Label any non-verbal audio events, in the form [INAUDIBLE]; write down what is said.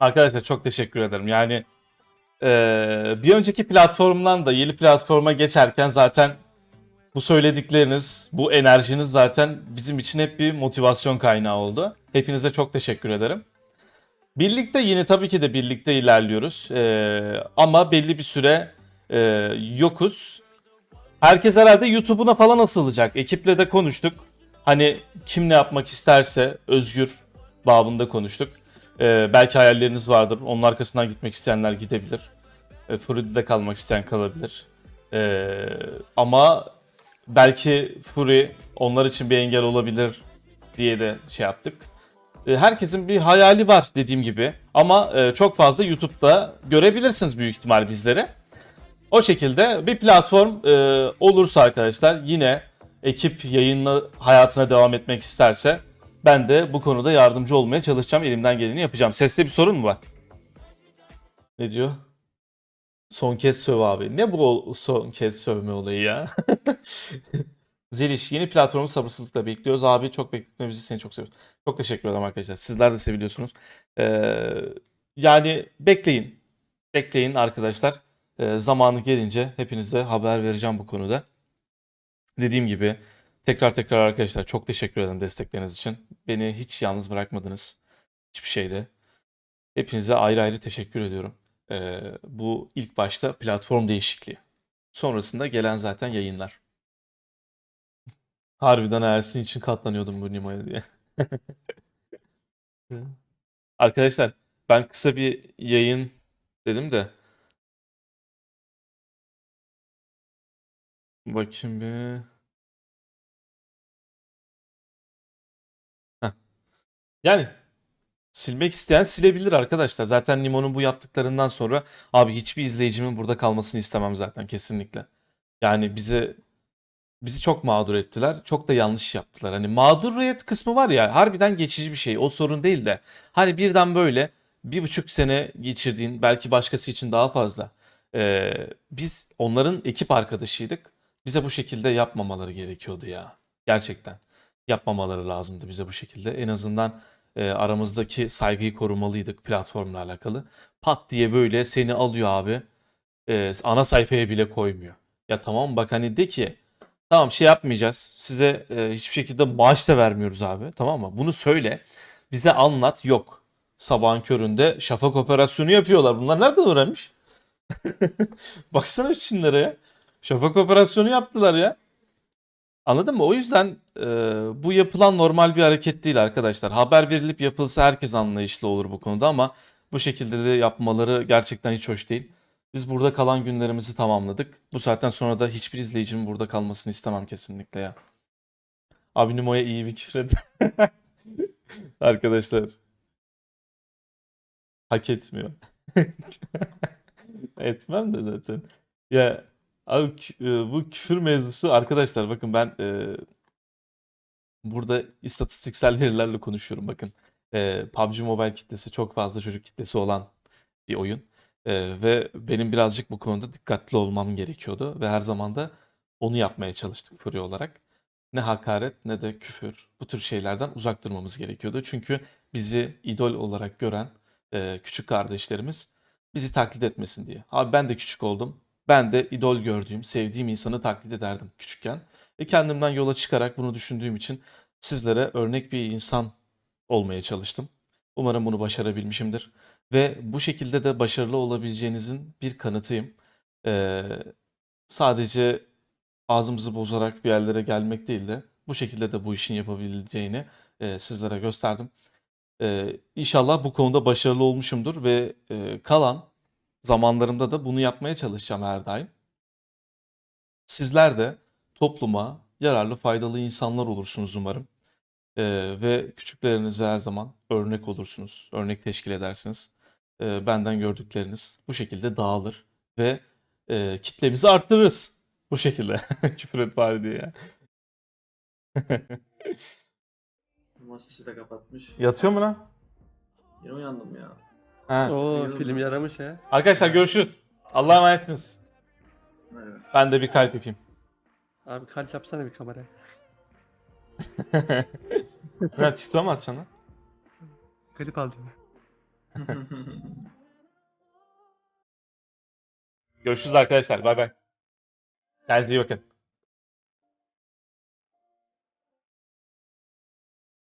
Arkadaşlar çok teşekkür ederim. Yani eee, bir önceki platformdan da yeni platforma geçerken zaten bu söyledikleriniz, bu enerjiniz zaten bizim için hep bir motivasyon kaynağı oldu. Hepinize çok teşekkür ederim. Birlikte yine tabii ki de birlikte ilerliyoruz. Eee, ama belli bir süre eee, yokuz. Herkes herhalde YouTube'una falan asılacak. Ekiple de konuştuk. Hani kim ne yapmak isterse özgür babında konuştuk. Ee, belki hayalleriniz vardır. Onun arkasından gitmek isteyenler gidebilir. E, Fury'de kalmak isteyen kalabilir. Ee, ama belki Fury onlar için bir engel olabilir diye de şey yaptık. Ee, herkesin bir hayali var dediğim gibi. Ama e, çok fazla YouTube'da görebilirsiniz büyük ihtimal bizleri. O şekilde bir platform e, olursa arkadaşlar yine ekip yayınla hayatına devam etmek isterse ben de bu konuda yardımcı olmaya çalışacağım. Elimden geleni yapacağım. Seste bir sorun mu var? Ne diyor? Son kez söv abi. Ne bu son kez sövme olayı ya? [LAUGHS] Zeliş yeni platformu sabırsızlıkla bekliyoruz. Abi çok bekletmemizi seni çok seviyoruz. Çok teşekkür ederim arkadaşlar. Sizler de seviliyorsunuz. Ee, yani bekleyin. Bekleyin arkadaşlar. Ee, zamanı gelince hepinize haber vereceğim bu konuda. Dediğim gibi tekrar tekrar arkadaşlar çok teşekkür ederim destekleriniz için. Beni hiç yalnız bırakmadınız. Hiçbir şeyde. Hepinize ayrı ayrı teşekkür ediyorum. Ee, bu ilk başta platform değişikliği. Sonrasında gelen zaten yayınlar. [LAUGHS] Harbiden Ersin için katlanıyordum bu Nima'ya diye. [LAUGHS] [LAUGHS] Arkadaşlar ben kısa bir yayın dedim de bakayım bir. Yani silmek isteyen silebilir arkadaşlar. Zaten Nimo'nun bu yaptıklarından sonra abi hiçbir izleyicimin burada kalmasını istemem zaten kesinlikle. Yani bize bizi çok mağdur ettiler. Çok da yanlış yaptılar. Hani mağduriyet kısmı var ya harbiden geçici bir şey. O sorun değil de hani birden böyle bir buçuk sene geçirdiğin belki başkası için daha fazla. Ee, biz onların ekip arkadaşıydık. Bize bu şekilde yapmamaları gerekiyordu ya. Gerçekten. Yapmamaları lazımdı bize bu şekilde. En azından e, aramızdaki saygıyı korumalıydık platformla alakalı. Pat diye böyle seni alıyor abi. e, ana sayfaya bile koymuyor. Ya tamam bak hani de ki Tamam şey yapmayacağız. Size e, hiçbir şekilde maaş da vermiyoruz abi. Tamam mı? Bunu söyle. Bize anlat. Yok. Sabahın köründe şafak operasyonu yapıyorlar. Bunlar nereden öğrenmiş? [LAUGHS] Baksana Çinlere ya. Şafak operasyonu yaptılar ya. Anladın mı? O yüzden e, bu yapılan normal bir hareket değil arkadaşlar. Haber verilip yapılsa herkes anlayışlı olur bu konuda ama bu şekilde de yapmaları gerçekten hiç hoş değil. Biz burada kalan günlerimizi tamamladık. Bu saatten sonra da hiçbir izleyicimin burada kalmasını istemem kesinlikle ya. Abi Nimo'ya iyi bir küfür et. [LAUGHS] Arkadaşlar. Hak etmiyor. [LAUGHS] Etmem de zaten. Ya abi e, bu küfür mevzusu arkadaşlar bakın ben e, burada istatistiksel verilerle konuşuyorum bakın. E, PUBG Mobile kitlesi çok fazla çocuk kitlesi olan bir oyun. Ee, ve benim birazcık bu konuda dikkatli olmam gerekiyordu ve her zaman da onu yapmaya çalıştık Fury olarak. Ne hakaret ne de küfür bu tür şeylerden uzak durmamız gerekiyordu. Çünkü bizi idol olarak gören e, küçük kardeşlerimiz bizi taklit etmesin diye. Abi ben de küçük oldum. Ben de idol gördüğüm, sevdiğim insanı taklit ederdim küçükken. Ve kendimden yola çıkarak bunu düşündüğüm için sizlere örnek bir insan olmaya çalıştım. Umarım bunu başarabilmişimdir. Ve bu şekilde de başarılı olabileceğinizin bir kanıtıyım. Ee, sadece ağzımızı bozarak bir yerlere gelmek değil de bu şekilde de bu işin yapabileceğini e, sizlere gösterdim. Ee, inşallah bu konuda başarılı olmuşumdur ve e, kalan zamanlarımda da bunu yapmaya çalışacağım her daim. Sizler de topluma yararlı, faydalı insanlar olursunuz umarım. Ee, ve küçüklerinize her zaman örnek olursunuz, örnek teşkil edersiniz. Ee, benden gördükleriniz bu şekilde dağılır ve e, kitlemizi arttırırız. Bu şekilde. [LAUGHS] Küfür et bari diye ya. Maçı da kapatmış. Yatıyor mu lan? Yine uyandım ya. Ha. Oo film yaramış ha. Arkadaşlar görüşürüz. Allah'a emanetsiniz. Evet. Ben de bir kalp yapayım. Abi kalp yapsana bir kameraya. [LAUGHS] Ha TikTok'a mı atacaksın lan? Klip al diyor. [LAUGHS] Görüşürüz arkadaşlar. Bay bay. Kendinize iyi bakın.